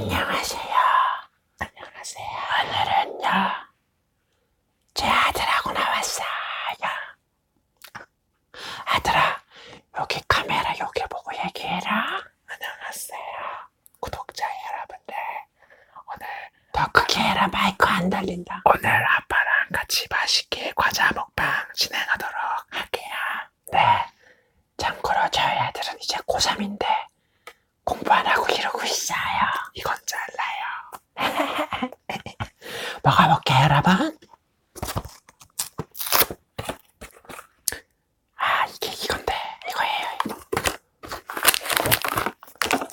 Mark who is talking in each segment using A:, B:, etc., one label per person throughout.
A: 안녕하세요. 안녕하세요. 오늘은요, 제 아들하고 나왔어요. 아들아, 여기 카메라 여기 보고 얘기해라. 안녕하세요. 구독자 여러분들. 오늘 더 크게 해라. 마이크 안 들린다. 오늘 아빠랑 같이 맛있게 과자 먹방 진행하도록 할게요. 네. 참고로 저희 아들은 이제 고3인데 공부 안 하고 이러고 있어요. 먹어볼게, 여러분. 아, 이게 이건데, 이거예요. 이거.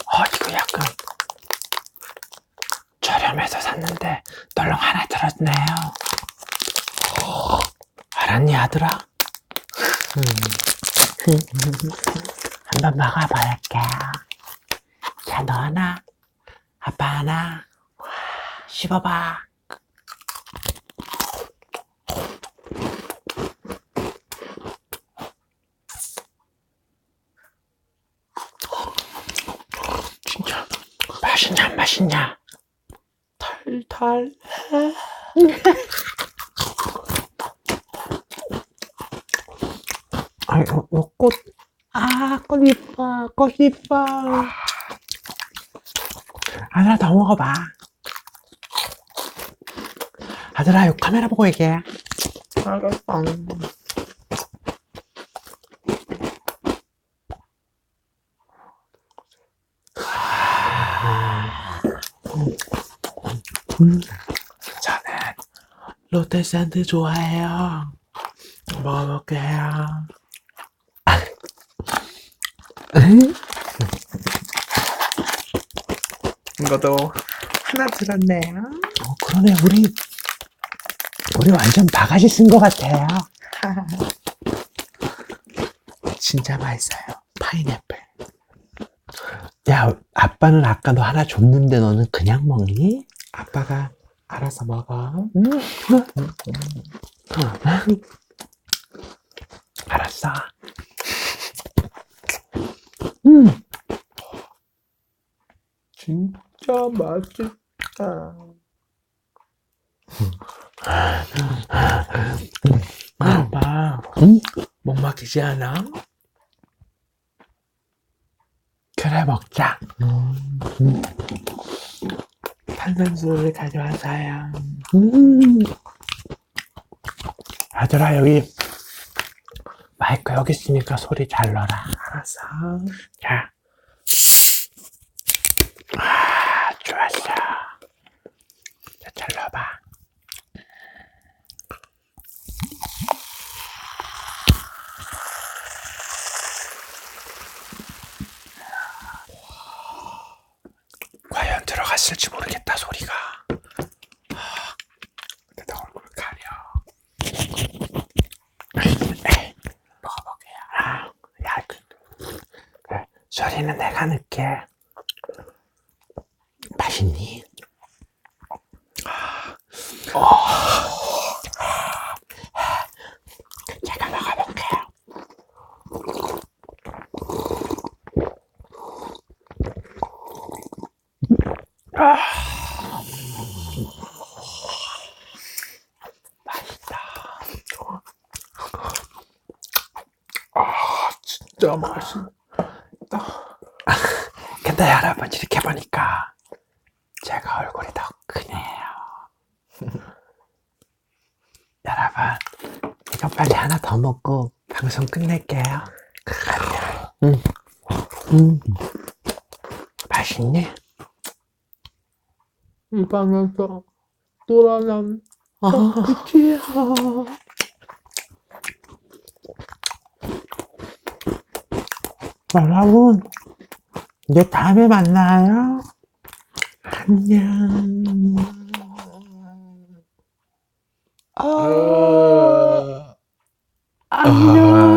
A: 어, 이거 약간 저렴해서 샀는데 널렁 하나 들었네요. 알았니, 아들아? 한번 먹어볼게요. 자, 너 하나, 아빠 하나, 씹어봐. 맛있냐, 안 맛있냐? 탈탈. 아, 요, 요 꽃. 아, 꽃 이뻐, 꽃 이뻐. 하나 더 먹어봐. 아들아, 요 카메라 보고 얘기해. 알겠어. 저는 롯데 샌드 좋아해요. 먹어볼게요.
B: 이것도 하나 들었네요.
A: 어, 그러네. 우리, 우리 완전 바가지 쓴 것 같아요.
B: 진짜 맛있어요. 파인애플.
A: 야, 아빠는 아까 너 하나 줬는데 너는 그냥 먹니?
B: 아빠가 알아서 먹어.
A: 음. 알았어. 음.
B: 진짜 맛있다. 아빠,
A: 음.
B: 목 막히지 않아?
A: 그래, 먹자.
B: 탄산수를 가져와서요.
A: 음. 아들아, 여기, 마이크 여기 있으니까 소리 잘 넣어라.
B: 알았어.
A: 자. 아, 좋았어. 자, 잘 넣어봐. 들어갔을지 모르겠다, 소리가. 아. 아, 야, 그, 그래, 소리는 내가 넣게. 맛있니? 제가 먹어볼게요. 아, 맛있다.
B: 진짜 맛있어.
A: 근데 여러분 이렇게 보니까 제가 얼굴이 더 크네요. 여러분 이거 빨리 하나 더 먹고 방송 끝낼게요. 음, 음, 맛있니?
B: 이 방에서 돌아난 떡꼬치야.
A: 여러분, 이제 다음에 만나요. 안녕.
B: 아, 아. 안녕.